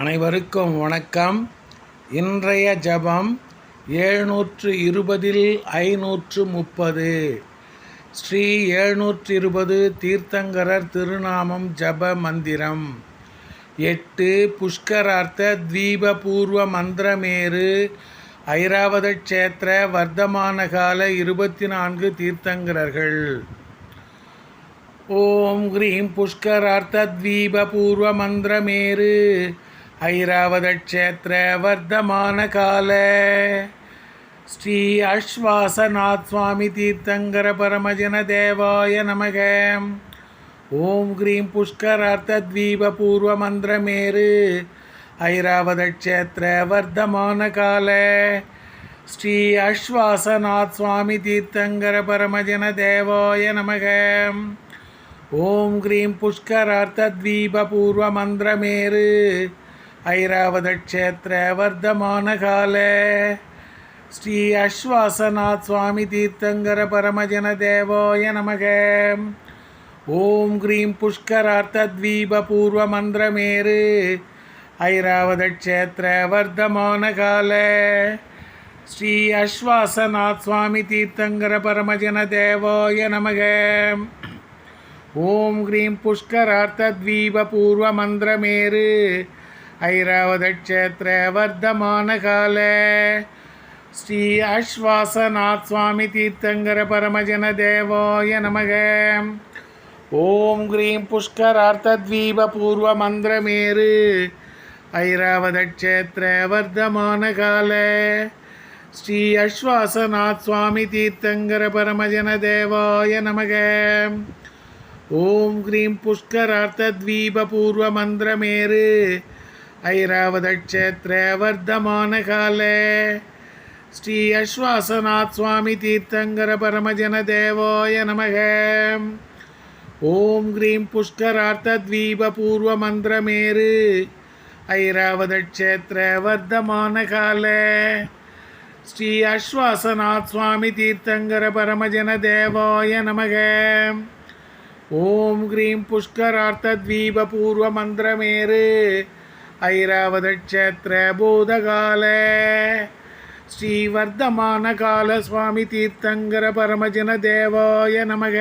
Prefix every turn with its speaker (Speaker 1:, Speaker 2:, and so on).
Speaker 1: அனைவருக்கும் வணக்கம். இன்றைய ஜபம் எழுநூற்று இருபதில் ஐநூற்று முப்பது ஸ்ரீ எழுநூற்று இருபது தீர்த்தங்கரர் திருநாமம் ஜப மந்திரம். எட்டு புஷ்கரார்த்த தீப பூர்வ மந்திரமேறு. ஐராவத க்ஷேத்திர வர்த்தமான கால இருபத்தி நான்கு தீர்த்தங்கரர்கள். ஓம் ஹ்ரீம் புஷ்கரார்த்த தீப பூர்வ மந்திரமேறு. ஐராவதக்ஷேத்திரவர்த்தமானகால ஸ்ரீ அஸ்வாசநாத் சுவாமி தீர்த்தங்கர பரமஜன தேவாய நமக. ஓம் க்ரீம் புஷ்கரார்த்தத்வீப பூர்வ மந்திரமேரு ஐராவதக்ஷேத்திரவர்த்தமானகால ஸ்ரீ அஸ்வாசநாத் சுவாமி தீர்த்தங்கர பரமஜன தேவாய நமக. ஓம் க்ரீம் புஷ்கரார்த்தத்வீப பூர்வ மந்திரமேரு வர்த்தமானகால ஸ்ரீ அஸ்வாசநாத் சுவாமி தீர்த்தங்கர பரமஜன தேவோய நமக. ஓம் க்ரீம் புஷ்கரார்த்தத்வீபூர்வமந்திரமேரு ஐராவதக்ஷேத்திர வர்த்தமானகால ஸ்ரீ அஸ்வாசநாத் சுவாமி தீர்த்தங்கர பரமஜன தேவோய நமக. ஓம் க்ரீம் புஷ்கரார்த்தத்வீபூர்வமந்திரமேரு ஐராவதக்ஷேத்திர வர்த்தமானகால ஸ்ரீ அஸ்வாசநாத் சுவாமி தீர்த்தங்கர பரமஜன தேவோய நமக. ஓம் கிரீம் புஷ்கரார்த்தத்வீப பூர்வ புஷ்கரார்த்தத்வீபூர்வமந்திரமேரு ஐராவதக்ஷேத்திர வர்த்தமானகால ஸ்ரீ அஸ்வாசநாத் சுவாமி தீர்த்தங்கர பரமஜன தேவாய நமக. ஓம் கிரீம் புஷ்கரார்த்தத்வீப பூர்வ க்ரீம் புஷ்கரார்த்தத்வீபூர்வமந்திரமேரு ஐராவதக்ஷேத்திர வர்த்தமானகால ஸ்ரீ அஸ்வாசநாத் சுவாமி தீர்த்தங்கர பரமஜன தேவாய நமக. ஓம் க்ரீம் புஷ்கரார்த்தத்வீபூர்வமந்திரமேரு ஐராவதக்ஷேத்திர பூதகால ஸ்ரீவர்த்தமானகால சுவாமி தீர்த்தங்கர பரமஜன தேவாய நமக.